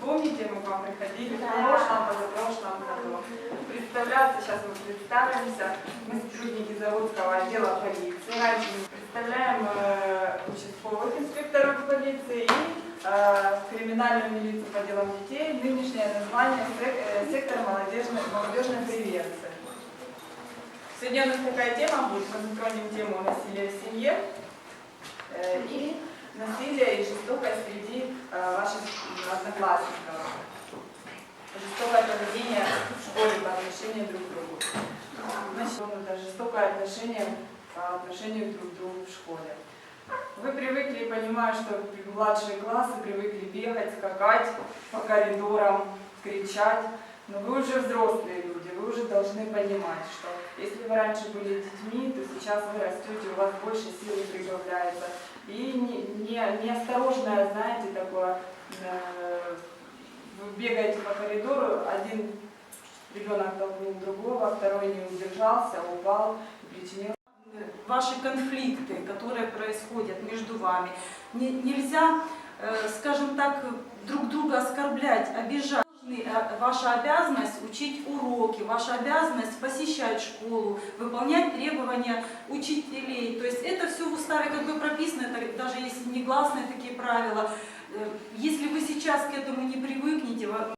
помните, мы к вам приходили в прошлом, позапрошлом году. Представляться, сейчас мы представимся. Мы сотрудники Заводского отдела полиции. Раньше мы представляем э, участковых инспекторов полиции и э, криминальную милицию по делам детей. Нынешнее название сек- э, сектор молодежной, молодежной преvenции. Сегодня у нас такая тема будет, мы затронем тему насилия в семье э, и насилие и ваших одноклассников. Жестокое поведение в школе по отношению друг к другу. Значит, это жестокое отношение по отношению друг к другу в школе. Вы привыкли, понимаю, что младшие классы привыкли бегать, скакать по коридорам, кричать. Но вы уже взрослые люди, вы уже должны понимать, что если вы раньше были детьми, то сейчас вы растете, у вас больше силы прибавляется. И не, не- неосторожное, знаете, такое, э, бегаете по коридору, один ребенок толкнул другого, второй не удержался, упал причинил ваши конфликты, которые происходят между вами. Не- нельзя, э, скажем так, друг друга оскорблять, обижать. Э, Ваша обязанность учить уроки, ваша обязанность посещать школу, выполнять требования учителей. То есть это все в уставе как бы прописано, это даже если негласные такие правила.